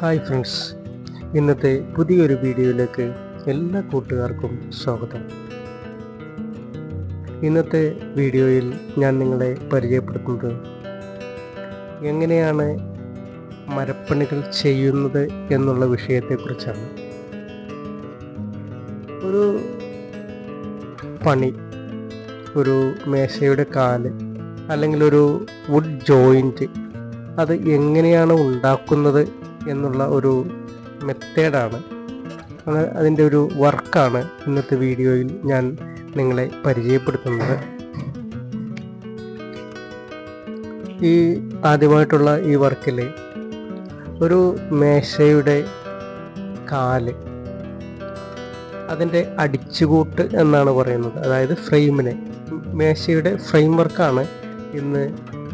Hi friends. ഇന്നത്തെ പുതിയൊരു വീഡിയോയിലേക്ക് എല്ലാ കൂട്ടുകാർക്കും സ്വാഗതം. ഇന്നത്തെ വീഡിയോയിൽ ഞാൻ നിങ്ങളെ പരിചയപ്പെടുത്തുന്നത് എങ്ങനെയാണ് മരപ്പണികൾ ചെയ്യുന്നത് എന്നുള്ള വിഷയത്തെക്കുറിച്ചാണ്. ഒരു പണി ഒരു മേശയുടെ കാൽ അല്ലെങ്കിൽ ഒരു വുഡ് ജോയിന്റ് അത് എങ്ങനെയാണ് ഉണ്ടാക്കുന്നത് എന്നുള്ള ഒരു മെത്തേഡാണ്. അത് അതിന്റെ ഒരു വർക്കാണ് ഇന്നത്തെ വീഡിയോയിൽ ഞാൻ നിങ്ങളെ പരിചയപ്പെടുത്തുന്നത്. ഈ ആദ്യമായിട്ടുള്ള ഈ വർക്കിൽ ഒരു മേശയുടെ കാൽ അതിന്റെ അടിച്ചുകൂട്ട് എന്നാണ് പറയുന്നത്. അതായത് ഫ്രെയിമിനെ. മേശയുടെ ഫ്രെയിം വർക്കാണ് ഇന്ന്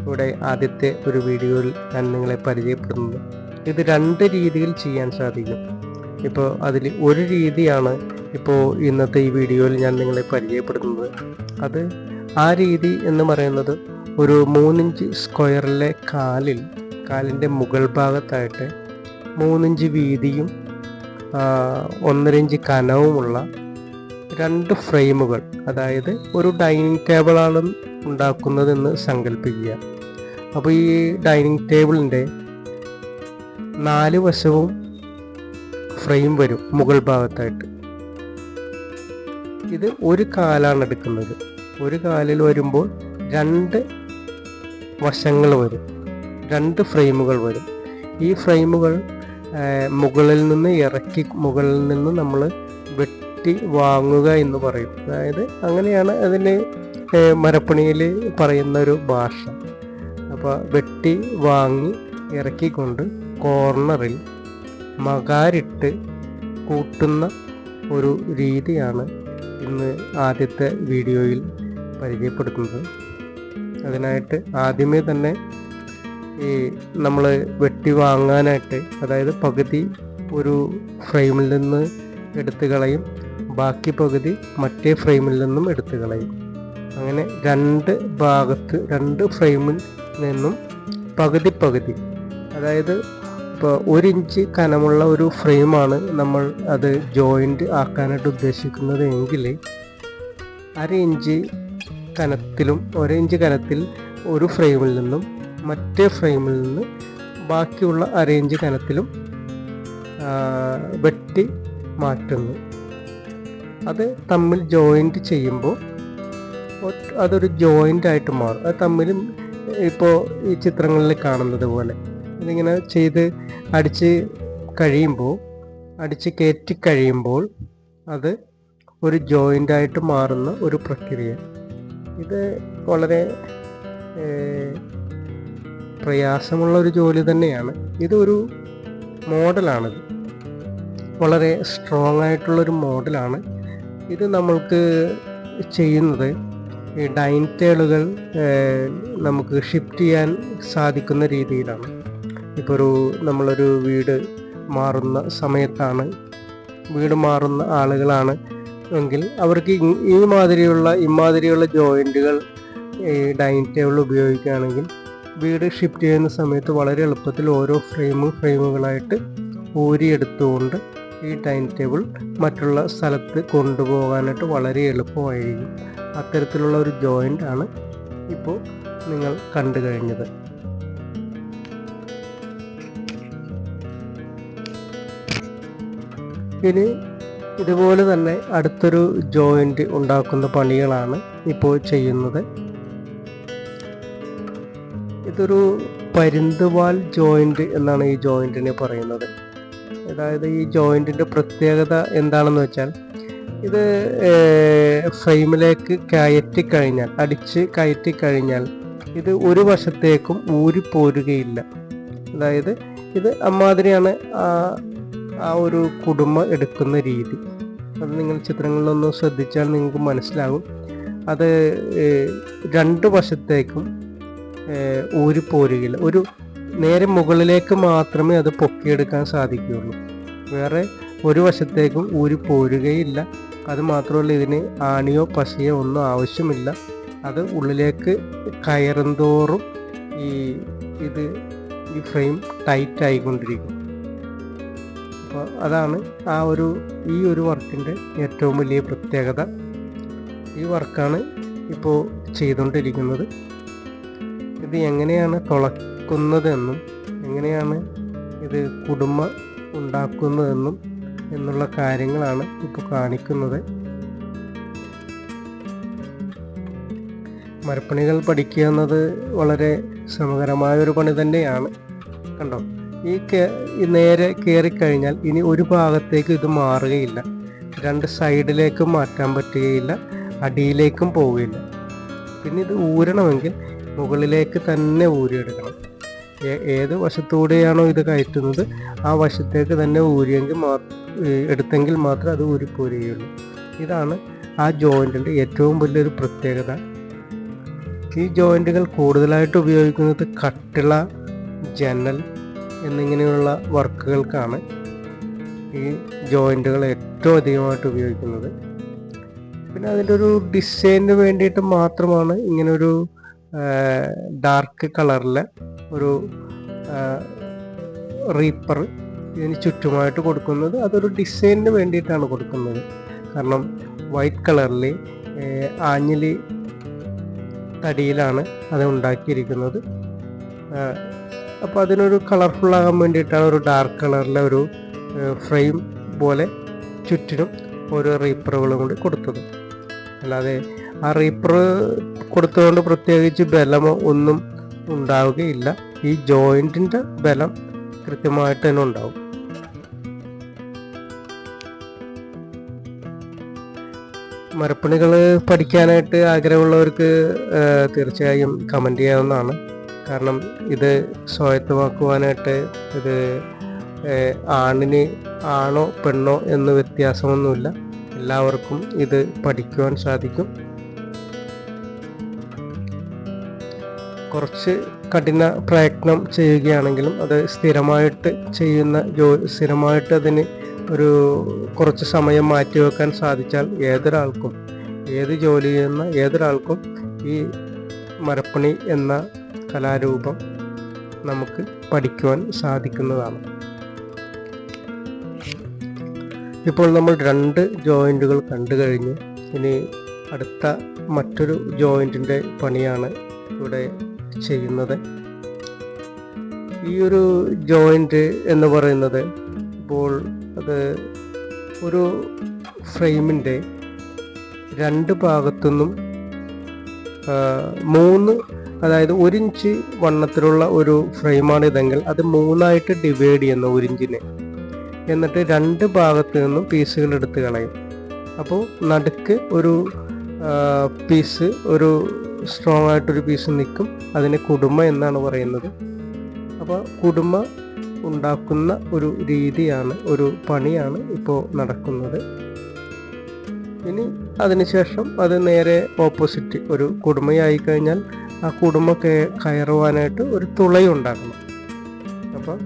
ഇവിടെ ആദ്യത്തെ ഒരു വീഡിയോയിൽ ഞാൻ നിങ്ങളെ പരിചയപ്പെടുന്നത്. ഇത് രണ്ട് രീതിയിൽ ചെയ്യാൻ സാധിക്കും. ഇപ്പോൾ അതിൽ ഒരു രീതിയാണ് ഇപ്പോൾ ഇന്നത്തെ ഈ വീഡിയോയിൽ ഞാൻ നിങ്ങളെ പരിചയപ്പെടുത്തുന്നത്. അത് ആ രീതി എന്ന് പറയുന്നത് ഒരു മൂന്നിഞ്ച് സ്ക്വയറിലെ കാലിൽ കാലിന്റെ മുകൾ ഭാഗത്തായിട്ട് മൂന്നിഞ്ച് വീതിയും ഒന്നരഞ്ച് കനവുമുള്ള രണ്ട് ഫ്രെയിമുകൾ അതായത് ഒരു ഡൈനിങ് ടേബിളാണ് ഉണ്ടാക്കുന്നതെന്ന് സങ്കല്പിക്കുക. അപ്പോൾ ഈ ഡൈനിങ് ടേബിളിന്റെ നാല് വശവും ഫ്രെയിം വരും മുകൾ ഭാഗത്തായിട്ട്. ഇത് ഒരു കാലാണ് എടുക്കുന്നത്. ഒരു കാലിൽ വരുമ്പോൾ രണ്ട് വശങ്ങൾ വരും. രണ്ട് ഫ്രെയിമുകൾ വരും. ഈ ഫ്രെയിമുകൾ മുകളിൽ നിന്ന് ഇറക്കി മുകളിൽ നിന്ന് നമ്മൾ വെട്ടി വാങ്ങുക എന്ന് പറയും. അതായത് അങ്ങനെയാണ് അതിന് മരപ്പണിയിൽ പറയുന്ന ഒരു ഭാഷ. അപ്പോൾ വെട്ടി വാങ്ങി ഇറക്കിക്കൊണ്ട് കോർണറിൽ മകാരിട്ട് കൂട്ടുന്ന ഒരു രീതിയാണ് ഇന്ന് ആദ്യത്തെ വീഡിയോയിൽ പരിചയപ്പെടുത്തുന്നത്. അതിനായിട്ട് ആദ്യമേ തന്നെ ഈ നമ്മൾ വെട്ടി വാങ്ങാനായിട്ട് അതായത് പകുതി ഒരു ഫ്രെയിമിൽ നിന്ന് എടുത്തു കളയും ബാക്കി പകുതി മറ്റേ ഫ്രെയിമിൽ നിന്നും എടുത്തു കളയും. അങ്ങനെ രണ്ട് ഭാഗത്ത് രണ്ട് ഫ്രെയിമിൽ നിന്നും പകുതി പകുതി അതായത് ഇപ്പോൾ ഒരു ഇഞ്ച് കനമുള്ള ഒരു ഫ്രെയിമാണ് നമ്മൾ അത് ജോയിന്റ് ആക്കാനായിട്ട് ഉദ്ദേശിക്കുന്നത് എങ്കിൽ അര ഇഞ്ച് കനത്തിലും ഒരഞ്ച് കനത്തിൽ ഒരു ഫ്രെയിമിൽ നിന്നും മറ്റേ ഫ്രെയിമിൽ നിന്ന് ബാക്കിയുള്ള അര ഇഞ്ച് കനത്തിലും വെട്ടി മാറ്റുന്നു. അത് തമ്മിൽ ജോയിന്റ് ചെയ്യുമ്പോൾ അതൊരു ജോയിന്റ് ആയിട്ട് മാറും. അത് തമ്മിലും ഇപ്പോൾ ഈ ചിത്രങ്ങളിൽ കാണുന്നത് പോലെ. ഇതിങ്ങനെ ചെയ്ത് അടിച്ച് കഴിയുമ്പോൾ അടിച്ച് കയറ്റി കഴിയുമ്പോൾ അത് ഒരു ജോയിന്റായിട്ട് മാറുന്ന ഒരു പ്രക്രിയ. ഇത് വളരെ പ്രയാസമുള്ള ഒരു ജോലി തന്നെയാണ്. ഇതൊരു മോഡലാണിത് വളരെ സ്ട്രോങ് ആയിട്ടുള്ളൊരു മോഡലാണ്. ഇത് നമ്മൾക്ക് ചെയ്യുന്നത് ഈ ഡൈൻ ടേളുകൾ നമുക്ക് ഷിഫ്റ്റ് ചെയ്യാൻ സാധിക്കുന്ന രീതിയിലാണ്. ഇപ്പോൾ ഒരു നമ്മളൊരു വീട് മാറുന്ന സമയത്താണ് വീട് മാറുന്ന ആളുകളാണ് എങ്കിൽ അവർക്ക് ഈ മാതിരിയുള്ള ഇമാതിരിയുള്ള ജോയിന്റുകൾ ഈ ഡൈനിങ് ടേബിൾ ഉപയോഗിക്കുകയാണെങ്കിൽ വീട് ഷിഫ്റ്റ് ചെയ്യുന്ന സമയത്ത് വളരെ എളുപ്പത്തിൽ ഓരോ ഫ്രെയിമ് ഫ്രെയിമുകളായിട്ട് ഊരിയെടുത്തുകൊണ്ട് ഈ ഡൈനിങ് ടേബിൾ മറ്റുള്ള സ്ഥലത്ത് കൊണ്ടുപോകാനായിട്ട് വളരെ എളുപ്പമായിരിക്കും. അത്തരത്തിലുള്ള ഒരു ജോയിന്റ് ആണ് ഇപ്പോൾ നിങ്ങൾ കണ്ടു കഴിഞ്ഞത്. ഇനി ഇതുപോലെ തന്നെ അടുത്തൊരു ജോയിന്റ് ഉണ്ടാക്കുന്ന പണികളാണ് ഇപ്പോൾ ചെയ്യുന്നത്. ഇതൊരു പരുന്തുവാൽ ജോയിന്റ് എന്നാണ് ഈ ജോയിന്റിനെ പറയുന്നത്. അതായത് ഈ ജോയിന്റിന്റെ പ്രത്യേകത എന്താണെന്ന് വെച്ചാൽ ഇത് ഫ്രെയിമിലേക്ക് കയറ്റി കഴിഞ്ഞാൽ അടിച്ച് കയറ്റി കഴിഞ്ഞാൽ ഇത് ഒരു വശത്തേക്കും ഊരിപ്പോരുകയില്ല. അതായത് ഇത് അമ്മാതിരിയാണ് ആ ഒരു കുടുംബ എടുക്കുന്ന രീതി. അത് നിങ്ങൾ ചിത്രങ്ങളിലൊന്ന് ശ്രദ്ധിച്ചാൽ നിങ്ങൾക്ക് മനസ്സിലാകും. അത് രണ്ട് വശത്തേക്കും ഊരിപ്പോരുകയില്ല ഒരു നേരെ മുകളിലേക്ക് മാത്രമേ അത് പൊക്കിയെടുക്കാൻ സാധിക്കുകയുള്ളൂ. വേറെ ഒരു വശത്തേക്കും ഊരി പോരുകയില്ല. അത് മാത്രമല്ല ഇതിന് ആണിയോ പശയോ ഒന്നും ആവശ്യമില്ല. അത് ഉള്ളിലേക്ക് കയറുന്തോറും ഈ ഇത് ഈ ഫ്രെയിം ടൈറ്റ് ആയിക്കൊണ്ടിരിക്കും അപ്പോൾ അതാണ് ആ ഒരു ഈ ഒരു വർക്കിന്റെ ഏറ്റവും വലിയ പ്രത്യേകത. ഈ വർക്കാണ് ഇപ്പോൾ ചെയ്തുകൊണ്ടിരിക്കുന്നത്. ഇത് എങ്ങനെയാണ് തുളക്കുന്നതെന്നും എങ്ങനെയാണ് ഇത് കുടുംബ ഉണ്ടാക്കുന്നതെന്നും എന്നുള്ള കാര്യങ്ങളാണ് ഇപ്പോൾ കാണിക്കുന്നത്. മരപ്പണികൾ പഠിക്കുക എന്നത് വളരെ ശ്രമകരമായ ഒരു പണി തന്നെയാണ്. കണ്ടോ? ഈ നേരെ കയറിക്കഴിഞ്ഞാൽ ഇനി ഒരു ഭാഗത്തേക്ക് ഇത് മാറുകയില്ല. രണ്ട് സൈഡിലേക്കും മാറ്റാൻ പറ്റുകയില്ല അടിയിലേക്കും പോവുകയില്ല. പിന്നെ ഇത് ഊരണമെങ്കിൽ മുകളിലേക്ക് തന്നെ ഊരിയെടുക്കണം. ഏത് വശത്തൂടെയാണോ ഇത് കയറ്റുന്നത് ആ വശത്തേക്ക് തന്നെ ഊരിയെങ്കിൽ മാ എടുത്തെങ്കിൽ മാത്രമേ അത് ഊരിപ്പോരുകയുള്ളൂ. ഇതാണ് ആ ജോയിന്റിന്റെ ഏറ്റവും വലിയൊരു പ്രത്യേകത. ഈ ജോയിന്റുകൾ കൂടുതലായിട്ട് ഉപയോഗിക്കുന്നത് കട്ടിള ജനൽ എന്നിങ്ങനെയുള്ള വർക്കുകൾക്കാണ് ഈ ജോയിന്റുകൾ ഏറ്റവും അധികമായിട്ട് ഉപയോഗിക്കുന്നത്. പിന്നെ അതിന്റെ ഒരു ഡിസൈനിന് വേണ്ടിയിട്ട് മാത്രമാണ് ഇങ്ങനൊരു ഡാർക്ക് കളറിലെ ഒരു റീപ്പർ ഇതിന് ചുറ്റുമായിട്ട് കൊടുക്കുന്നത്. അതൊരു ഡിസൈനിന് വേണ്ടിയിട്ടാണ് കൊടുക്കുന്നത്. കാരണം വൈറ്റ് കളറിൽ ആഞ്ഞിലി തടിയിലാണ് അത് ഉണ്ടാക്കിയിരിക്കുന്നത്. അപ്പോൾ അതിനൊരു കളർഫുൾ ആകാൻ വേണ്ടിയിട്ടാണ് ഒരു ഡാർക്ക് കളറിലെ ഒരു ഫ്രെയിം പോലെ ചുറ്റിനും ഓരോ റീപ്പറുകളും കൂടി കൊടുത്തത്. അല്ലാതെ ആ റീപ്പർ കൊടുത്തതുകൊണ്ട് പ്രത്യേകിച്ച് ബലമോ ഒന്നും ഉണ്ടാവുകയില്ല. ഈ ജോയിന്റിന്റെ ബലം കൃത്യമായിട്ട് തന്നെ ഉണ്ടാവും. മരപ്പണികൾ പഠിക്കാനായിട്ട് ആഗ്രഹമുള്ളവർക്ക് തീർച്ചയായും കമന്റ് ചെയ്യാവുന്നതാണ്. കാരണം ഇത് സ്വായത്തമാക്കുവാനായിട്ട് ഇത് ആണിന് ആണോ പെണ്ണോ എന്ന് വ്യത്യാസമൊന്നുമില്ല. എല്ലാവർക്കും ഇത് പഠിക്കുവാൻ സാധിക്കും. കുറച്ച് കഠിന പ്രയത്നം ചെയ്യുകയാണെങ്കിലും അത് സ്ഥിരമായിട്ട് ചെയ്യുന്ന ജോ സ്ഥിരമായിട്ട് അതിന് ഒരു കുറച്ച് സമയം മാറ്റിവെക്കാൻ സാധിച്ചാൽ ഏതൊരാൾക്കും ഏത് ജോലി ചെയ്യുന്ന ഏതൊരാൾക്കും ഈ മരപ്പണി എന്ന കലാരൂപം നമുക്ക് പഠിക്കുവാൻ സാധിക്കുന്നതാണ്. ഇപ്പോൾ നമ്മൾ രണ്ട് ജോയിന്റുകൾ കണ്ടു കഴിഞ്ഞു ഇനി അടുത്ത മറ്റൊരു ജോയിന്റിന്റെ പണിയാണ് ഇവിടെ ചെയ്യുന്നത്. ഈ ഒരു ജോയിന്റ് എന്ന് പറയുന്നത് ഇപ്പോൾ അത് ഒരു ഫ്രെയിമിന്റെ രണ്ട് ഭാഗത്തുനിന്നും മൂന്ന് അതായത് ഒരു ഇഞ്ച് വണ്ണത്തിലുള്ള ഒരു ഫ്രെയിമാണ് ഇതെങ്കിൽ അത് മൂന്നായിട്ട് ഡിവൈഡ് ചെയ്യുന്നു ഒരു ഇഞ്ചിനെ. എന്നിട്ട് രണ്ട് ഭാഗത്തു നിന്നും പീസുകൾ എടുത്ത് കളയും. അപ്പോൾ നടുക്ക് ഒരു പീസ് ഒരു സ്ട്രോങ് ആയിട്ടൊരു പീസ് നിൽക്കും. അതിനെ കുടുംബ എന്നാണ് പറയുന്നത്. അപ്പോൾ കുടുംബ ഉണ്ടാക്കുന്ന ഒരു രീതിയാണ് ഒരു പണിയാണ് ഇപ്പോൾ നടക്കുന്നത്. ഇനി അതിനുശേഷം അത് നേരെ ഓപ്പോസിറ്റ് ഒരു കുടുംബയായി കഴിഞ്ഞാൽ ആ കുടുംബ കയറുവാനായിട്ട് ഒരു തുളയും ഉണ്ടാക്കണം. അപ്പം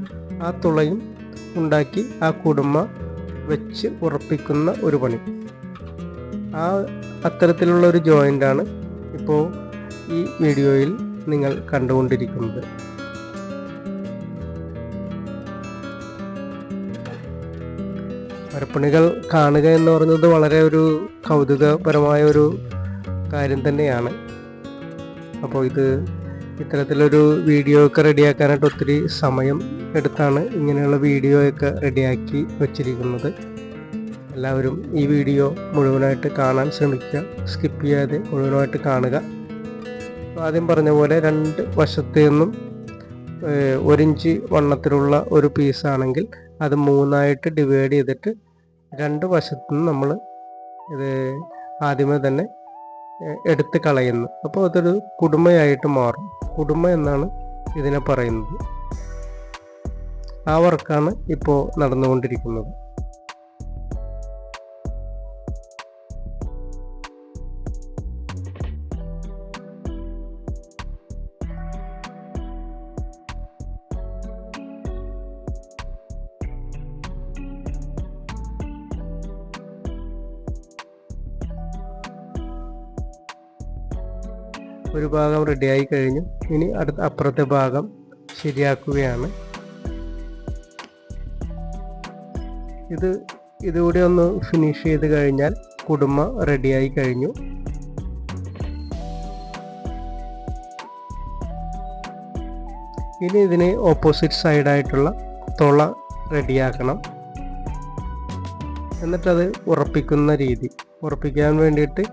ആ തുളയും ഉണ്ടാക്കി ആ കുടുംബ വെച്ച് ഉറപ്പിക്കുന്ന ഒരു പണി. ആ അത്തരത്തിലുള്ള ഒരു ജോയിന്റാണ് ഇപ്പോൾ ഈ വീഡിയോയിൽ നിങ്ങൾ കണ്ടുകൊണ്ടിരിക്കുന്നത്. മരപ്പണികൾ കാണുക എന്ന് പറയുന്നത് വളരെ ഒരു കൗതുകപരമായ ഒരു കാര്യം തന്നെയാണ്. അപ്പോൾ ഇത് ഇത്തരത്തിലൊരു വീഡിയോ ഒക്കെ റെഡിയാക്കാനായിട്ട് ഒത്തിരി സമയം എടുത്താണ് ഇങ്ങനെയുള്ള വീഡിയോ ഒക്കെ റെഡിയാക്കി വച്ചിരിക്കുന്നത്. എല്ലാവരും ഈ വീഡിയോ മുഴുവനായിട്ട് കാണാൻ ശ്രമിക്കുക. സ്കിപ്പ് ചെയ്യാതെ മുഴുവനായിട്ട് കാണുക. ആദ്യം പറഞ്ഞ പോലെ രണ്ട് വശത്തു നിന്നും ഒരിഞ്ച് വണ്ണത്തിലുള്ള ഒരു പീസാണെങ്കിൽ അത് മൂന്നായിട്ട് ഡിവൈഡ് ചെയ്തിട്ട് രണ്ട് വശത്തു നിന്ന് നമ്മൾ ഇത് ആദ്യമേ തന്നെ എടുത്ത് കളയുന്നു. അപ്പോൾ അതൊരു കുടുംബയായിട്ട് മാറും. കുടുമ എന്നാണ് ഇതിനെ പറയുന്നത്. ആ വർക്കാണ് ഇപ്പോൾ നടന്നുകൊണ്ടിരിക്കുന്നത്. ഒരു ഭാഗം റെഡിയായി കഴിഞ്ഞു. ഇനി അടുത്ത അപ്പുറത്തെ ഭാഗം ശരിയാക്കുകയാണ്. ഇത് ഇതുകൂടി ഒന്ന് ഫിനിഷ് ചെയ്ത് കഴിഞ്ഞാൽ കുടുംബ റെഡിയായി കഴിഞ്ഞു. ഇനി ഇതിന് ഓപ്പോസിറ്റ് സൈഡായിട്ടുള്ള തുള റെഡിയാക്കണം എന്നിട്ടത് ഉറപ്പിക്കുന്ന രീതി. ഉറപ്പിക്കാൻ വേണ്ടിയിട്ട്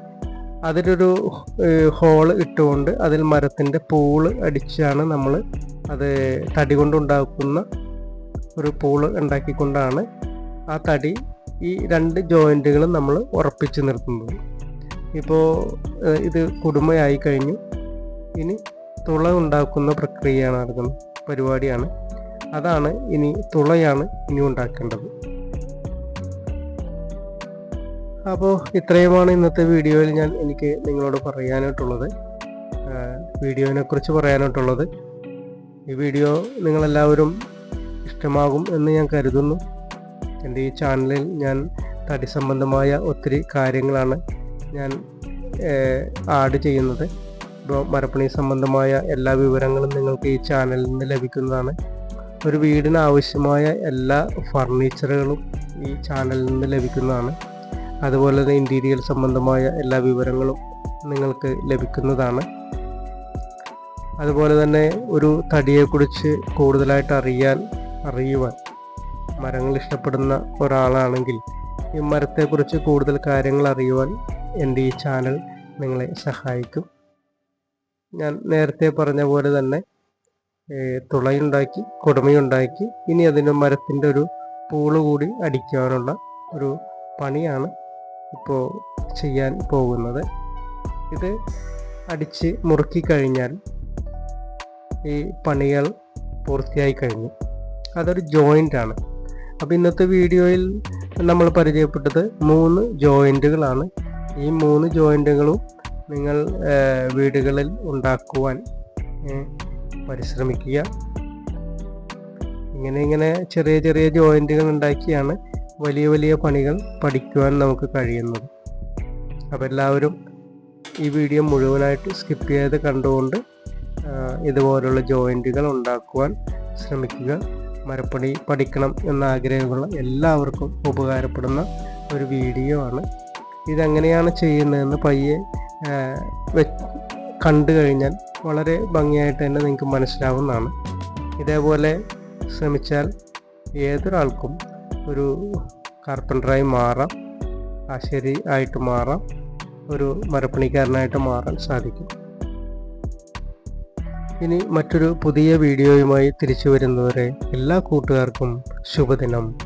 അതിലൊരു ഹോൾ ഇട്ടുകൊണ്ട് അതിൽ മരത്തിന്റെ പൂൾ അടിച്ചാണ് നമ്മൾ അത് തടി കൊണ്ടുണ്ടാക്കുന്ന ഒരു പൂൾ ഉണ്ടാക്കിക്കൊണ്ടാണ് ആ തടി ഈ രണ്ട് ജോയിന്റുകളും നമ്മൾ ഉറപ്പിച്ച് നിർത്തുന്നത്. ഇപ്പോൾ ഇത് കുടുമയായി കഴിഞ്ഞു. ഇനി തുള ഉണ്ടാക്കുന്ന പ്രക്രിയയാണ് നടക്കുന്നത് പരിപാടിയാണ്. അതാണ് ഇനി തുളയാണ് ഇനി ഉണ്ടാക്കേണ്ടത്. അപ്പോൾ ഇത്രയുമാണ് ഇന്നത്തെ വീഡിയോയിൽ ഞാൻ എനിക്ക് നിങ്ങളോട് പറയാനായിട്ടുള്ളത്. വീഡിയോനെ കുറിച്ച് പറയാനായിട്ടുള്ളത്. ഈ വീഡിയോ നിങ്ങളെല്ലാവരും ഇഷ്ടമാകും എന്ന് ഞാൻ കരുതുന്നു. എന്റെ ഈ ചാനലിൽ ഞാൻ തടി സംബന്ധമായ ഒത്തിരി കാര്യങ്ങളാണ് ഞാൻ ആഡ് ചെയ്യുന്നത്. ഇപ്പോൾ മരപ്പണി സംബന്ധമായ എല്ലാ വിവരങ്ങളും നിങ്ങൾക്ക് ഈ ചാനലിൽ നിന്ന് ലഭിക്കുന്നതാണ്. ഒരു വീടിന് ആവശ്യമായ എല്ലാ ഫർണിച്ചറുകളും ഈ ചാനലിൽ നിന്ന് ലഭിക്കുന്നതാണ്. അതുപോലെ തന്നെ ഇന്റീരിയൽ സംബന്ധമായ എല്ലാ വിവരങ്ങളും നിങ്ങൾക്ക് ലഭിക്കുന്നതാണ്. അതുപോലെ തന്നെ ഒരു തടിയെക്കുറിച്ച് കൂടുതലായിട്ട് അറിയാൻ അറിയുവാൻ മരങ്ങൾ ഇഷ്ടപ്പെടുന്ന ഒരാളാണെങ്കിൽ ഈ മരത്തെക്കുറിച്ച് കൂടുതൽ കാര്യങ്ങൾ അറിയുവാൻ എന്റെ ഈ ചാനൽ നിങ്ങളെ സഹായിക്കും. ഞാൻ നേരത്തെ പറഞ്ഞ പോലെ തന്നെ തുളയുണ്ടാക്കി കൊടുമയുണ്ടാക്കി ഇനി അതിന് മരത്തിന്റെ ഒരു പൂൾ കൂടി അടിക്കാനുള്ള ഒരു പണിയാണ് ഇപ്പോൾ ചെയ്യാൻ പോകുന്നത്. ഇത് അടിച്ച് മുറുക്കി കഴിഞ്ഞാൽ ഈ പണികൾ പൂർത്തിയായി കഴിഞ്ഞു. അതൊരു ജോയിന്റ് ആണ്. അപ്പോൾ ഇന്നത്തെ വീഡിയോയിൽ നമ്മൾ പരിചയപ്പെട്ടത് മൂന്ന് ജോയിന്റുകളാണ് ഈ മൂന്ന് ജോയിന്റുകളും നിങ്ങൾ വീടുകളിൽ ഉണ്ടാക്കുവാൻ പരിശ്രമിക്കുക. ഇങ്ങനെ ഇങ്ങനെ ചെറിയ ചെറിയ ജോയിന്റുകൾ ഉണ്ടാക്കിയാണ് വലിയ വലിയ പണികൾ പഠിക്കുവാൻ നമുക്ക് കഴിയുന്നത് അപ്പോൾ എല്ലാവരും ഈ വീഡിയോ മുഴുവനായിട്ട് സ്കിപ്പ് ചെയ്ത് കണ്ടുകൊണ്ട് ഇതുപോലുള്ള ജോയിന്റുകൾ ഉണ്ടാക്കുവാൻ ശ്രമിക്കുക. മരപ്പണി പഠിക്കണം എന്ന ആഗ്രഹമുള്ള എല്ലാവർക്കും ഉപകാരപ്പെടുന്ന ഒരു വീഡിയോ ആണ്. ഇതെങ്ങനെയാണ് ചെയ്യുന്നതെന്ന് പയ്യെ കണ്ടു കഴിഞ്ഞാൽ വളരെ ഭംഗിയായിട്ട് തന്നെ നിങ്ങൾക്ക് മനസ്സിലാവുന്നതാണ്. ഇതേപോലെ ശ്രമിച്ചാൽ ഏതൊരാൾക്കും ഒരു കാർപ്പന്ററായി മാറാം. ആശാരി ആയിട്ട് മാറാം. ഒരു മരപ്പണിക്കാരനായിട്ട് മാറാൻ സാധിക്കും. ഇനി മറ്റൊരു പുതിയ വീഡിയോയുമായി തിരിച്ചു വരുന്നവരെ എല്ലാ കൂട്ടുകാർക്കും ശുഭദിനം.